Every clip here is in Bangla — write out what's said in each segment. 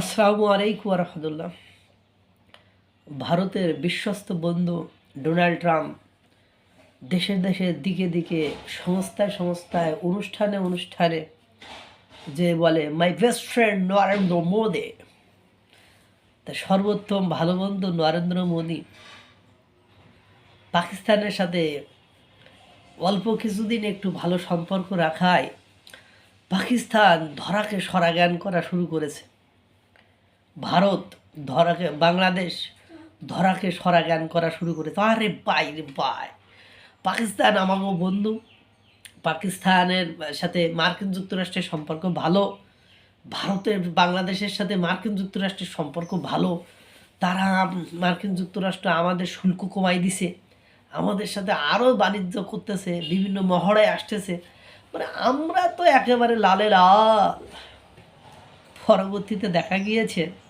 আসসালামু আলাইকুম রহমতুল্লাহ ভারতের বিশ্বস্ত বন্ধু ডোনাল্ড ট্রাম্প দেশের দেশে দিকে দিকে, সংস্থায় সংস্থায়, অনুষ্ঠানে অনুষ্ঠানে যে বলে my best friend Narendra Modi. তা সর্বোত্তম ভালো বন্ধু নরেন্দ্র মোদী পাকিস্তানের সাথে অল্প কিছুদিন একটু ভালো সম্পর্ক রাখায় পাকিস্তান ধরাকে সরাজ্ঞান করা শুরু করেছে। ভারত ধরাকে, বাংলাদেশ ধরাকে সরা জ্ঞান করা শুরু করেছে। আরে বাই রে বাই পাকিস্তান আমাকে বন্ধু। পাকিস্তানের সাথে মার্কিন যুক্তরাষ্ট্রের সম্পর্ক ভালো। ভারতের, বাংলাদেশের সাথে মার্কিন যুক্তরাষ্ট্রের সম্পর্ক ভালো। তারা মার্কিন যুক্তরাষ্ট্র আমাদের শুল্ক কমাই দিছে। আমাদের সাথে আরও বাণিজ্য করতেছে, বিভিন্ন মহড়ায় আসতেছে। মানে আমরা তো একেবারে লালে লাল। পরবর্তীতে দেখা গিয়েছে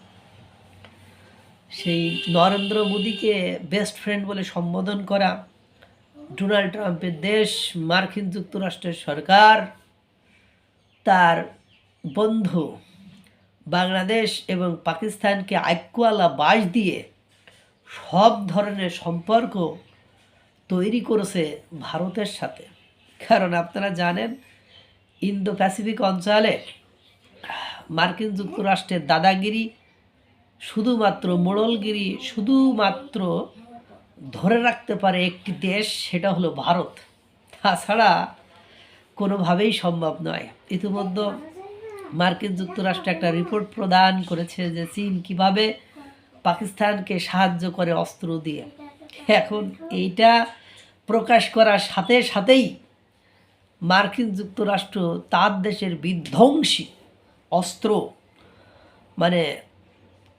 সেই নরেন্দ্র মোদীকে বেস্ট ফ্রেন্ড বলে সম্বোধন করা ডোনাল্ড ট্রাম্পের দেশ, মার্কিন যুক্তরাষ্ট্রের সরকার, তার বন্ধু, বাংলাদেশ এবং পাকিস্তানকে আইকুয়ালা বাস দিয়ে সব ধরনের সম্পর্ক তৈরি করেছে ভারতের সাথে। কারণ আপনারা জানেন ইন্দো প্যাসিফিক অঞ্চলে মার্কিন যুক্তরাষ্ট্রের দাদাগিরি শুধুমাত্র মোড়লগিরি শুধুমাত্র ধরে রাখতে পারে একটি দেশ, সেটা হলো ভারত। তাছাড়া কোনোভাবেই সম্ভব নয়। ইতিমধ্যে মার্কিন যুক্তরাষ্ট্র একটা রিপোর্ট প্রদান করেছে যে চীন কীভাবে পাকিস্তানকে সাহায্য করে অস্ত্র দিয়ে। এখন এইটা প্রকাশ করার সাথে সাথেই মার্কিন যুক্তরাষ্ট্র তার দেশের বিধ্বংসী অস্ত্র মানে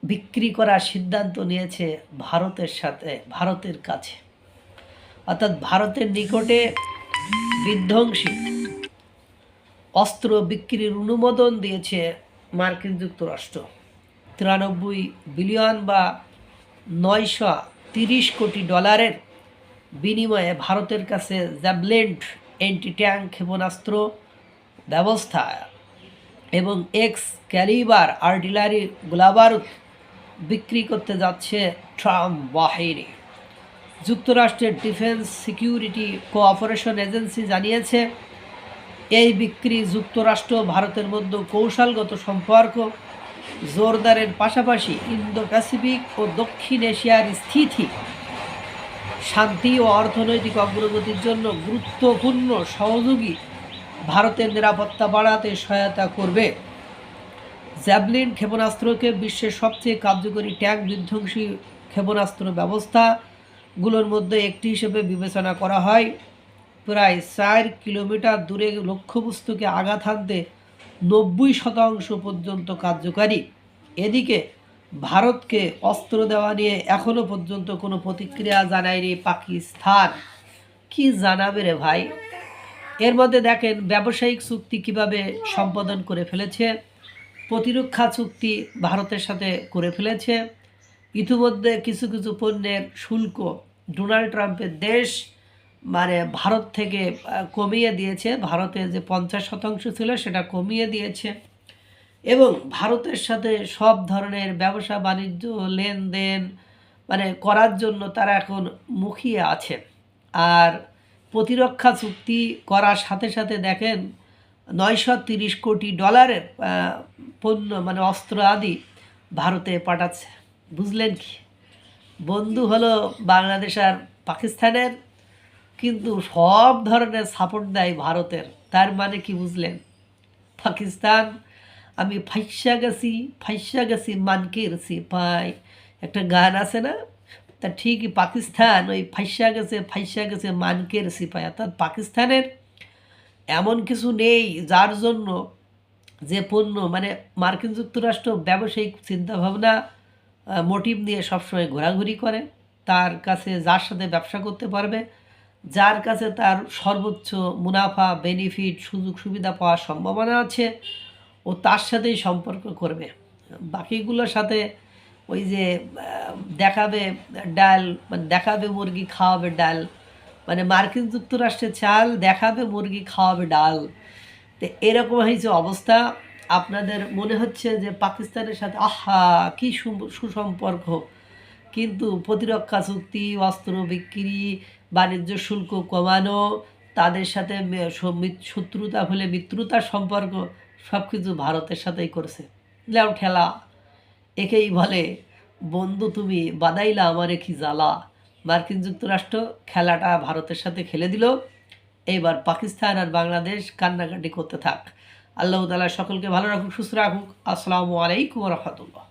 বিক্রি করার সিদ্ধান্ত নিয়েছে ভারতের সাথে, ভারতের কাছে। অর্থাৎ ভারতের নিকটে বিধ্বংসী অস্ত্র বিক্রির অনুমোদন দিয়েছে মার্কিন যুক্তরাষ্ট্র। তিরানব্বই বিলিয়ন বা নয়শো তিরিশ কোটি ডলারের বিনিময়ে ভারতের কাছে জ্যাবলেন্ট অ্যান্টি ট্যাঙ্ক ক্ষেপণাস্ত্র ব্যবস্থা এবং এক্স ক্যালিবার আর্টিলারি গোলাবারুদ বিক্রি করতে যাচ্ছে ট্রাম্প বাহিনী। যুক্তরাষ্ট্রের ডিফেন্স সিকিউরিটি কোঅপারেশন এজেন্সি জানিয়েছে, এই বিক্রি যুক্তরাষ্ট্র, ভারতের মধ্যে কৌশলগত সম্পর্ক, জোরদারের পাশাপাশি ইন্দো প্যাসিফিক ও দক্ষিণ এশিয়ার স্থিতি, শান্তি ও অর্থনৈতিক অগ্রগতির জন্য গুরুত্বপূর্ণ সহযোগী ভারতের নিরাপত্তা বাড়াতে সহায়তা করবে। জ্যাভলিন ক্ষেপণাস্ত্রকে বিশ্বের সবচেয়ে কার্যকরী ট্যাঙ্ক বিধ্বংসী ক্ষেপণাস্ত্র ব্যবস্থাগুলোর মধ্যে একটি হিসেবে বিবেচনা করা হয়। প্রায় চার কিলোমিটার দূরে লক্ষ্যবস্তুকে আঘাত হানতে নব্বই শতাংশ পর্যন্ত কার্যকারী। এদিকে ভারতকে অস্ত্র দেওয়া নিয়ে এখনও পর্যন্ত কোনো প্রতিক্রিয়া জানায়নি পাকিস্তান। কি জানাবে রে ভাই? এর মধ্যে দেখেন, ব্যবসায়িক চুক্তি কীভাবে সম্পাদন করে ফেলেছে প্রতিরক্ষা চুক্তি ভারতের সাথে করে ফেলেছে। ইতিমধ্যে কিছু কিছু পণ্যের শুল্ক ডোনাল্ড ট্রাম্পের দেশ মানে ভারত থেকে কমিয়ে দিয়েছে। ভারতে যে পঞ্চাশ শতাংশ ছিল সেটা কমিয়ে দিয়েছে। এবং ভারতের সাথে সব ধরনের ব্যবসা, বাণিজ্য, লেনদেন মানে করার জন্য তারা এখন মুখিয়ে আছে। আর প্রতিরক্ষা চুক্তি করার সাথে সাথে দেখেন, নয়শো তিরিশ কোটি ডলারের পণ্য মানে অস্ত্র আদি ভারতে পাঠাচ্ছে। বুঝলেন কি? বন্ধু হলো বাংলাদেশ আর পাকিস্তানের, কিন্তু সব ধরনের সাপোর্ট দেয় ভারতের। তার মানে কি বুঝলেন? পাকিস্তান, আমি ফাইসা গেছি ফাইসা গেছি, মানকের সিপাই একটা গান আছে না? তা ঠিকই পাকিস্তান, ওই ফাইসা গেছে ফাইসা গেছে, মানকের সিপাই অর্থাৎ পাকিস্তানের এমন কিছু নেই যার জন্য যে পণ্য মানে মার্কিন যুক্তরাষ্ট্র ব্যবসায়িক চিন্তাভাবনা মোটিভ নিয়ে সবসময় ঘোরাঘুরি করে, তার কাছে যার সাথে ব্যবসা করতে পারবে, যার কাছে তার সর্বোচ্চ মুনাফা বেনিফিট সুযোগ সুবিধা পাওয়ার সম্ভাবনা আছে, ও তার সাথেই সম্পর্ক করবে। বাকিগুলোর সাথে ওই যে দেখাবে ডাল মানে দেখাবে মুরগি, খাওয়াবে ডাল মানে মার্কিন যুক্তরাষ্ট্রে চাল, দেখাবে মুরগি, খাওয়াবে ডাল তো এরকম হয়েছে অবস্থা। আপনাদের মনে হচ্ছে যে পাকিস্তানের সাথে, আহা, কি সুসম্পর্ক। কিন্তু প্রতিরক্ষা চুক্তি অস্ত্র বিক্রি, বাণিজ্য শুল্ক কমানো, তাদের সাথে শত্রুতা হলে মিত্রতার সম্পর্ক সব কিছু ভারতের সাথেই করছে। লেও ঠেলা, একেই বলে, বন্ধু তুমি, বাদাইলা আমারে কি জ্বালা? মার্কিন যুক্তরাষ্ট্র খেলাটা ভারতের সাথে খেলে দিল। এইবার পাকিস্তান আর বাংলাদেশ কান্নাকাটি করতে থাক। আল্লাহ তালা সকলকে ভালো রাখুক, সুস্থ রাখুক। আসসালামু আলাইকুম রহমতুল্লাহ।